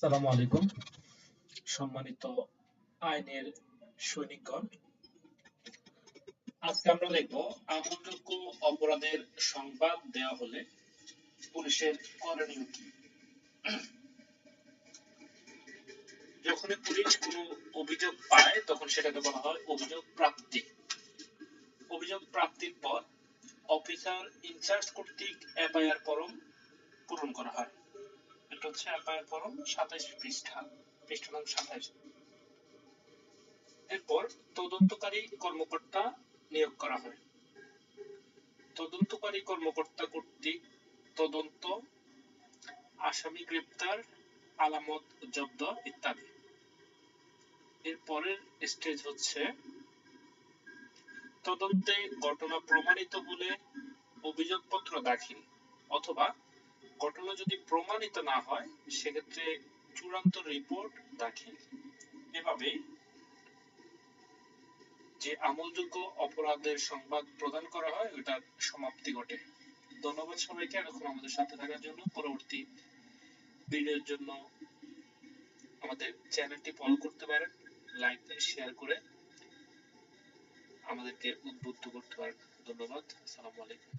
আসসালামু আলাইকুম। সম্মানিত আইনের সৈনিকগণ, আজকে আমরা দেখব আমলযোগ্য অপরাধের সংবাদ দেওয়া হলে পুলিশের করণীয় কি। যখনই পুলিশ কোনো অভিযোগ পায়, তখন সেটাকে বলা হয় অভিযোগ প্রাপ্তি। অভিযোগ প্রাপ্তির পর অফিসার ইনচার্জ কর্তৃক এফআইআর ফরম পূরণ করা হয়। হচ্ছে এফআইআর ফরম সাতাইশ পৃষ্ঠা পৃষ্ঠা নং সাতাইশ। এরপর তদন্তকারী কর্মকর্তা নিয়োগ করা হয়। তদন্তকারী কর্মকর্তা কর্তৃক তদন্ত, আসামি গ্রেপ্তার, আলামত জব্দ ইত্যাদি। এর পরের স্টেজ হচ্ছে তদন্তে ঘটনা প্রমাণিত বলে অভিযোগপত্র দাখিল অথবা ঘটনা যদি প্রমাণিত না হয়, সেক্ষেত্রে চূড়ান্ত রিপোর্ট দাখিল এভাবে যে আমলযোগ্য অপরাধের সংবাদ প্রদান করা হয় ওটার সমাপ্তি ঘটে। ধন্যবাদ সবাইকে এখন আমাদের সাথে থাকার জন্য। পরবর্তী ভিডিওর জন্য আমাদের চ্যানেলটি ফলো করতে পারেন লাইক শেয়ার করে আমাদেরকে উদ্বুদ্ধ করতে পারেন। ধন্যবাদ, আসসালামু আলাইকুম।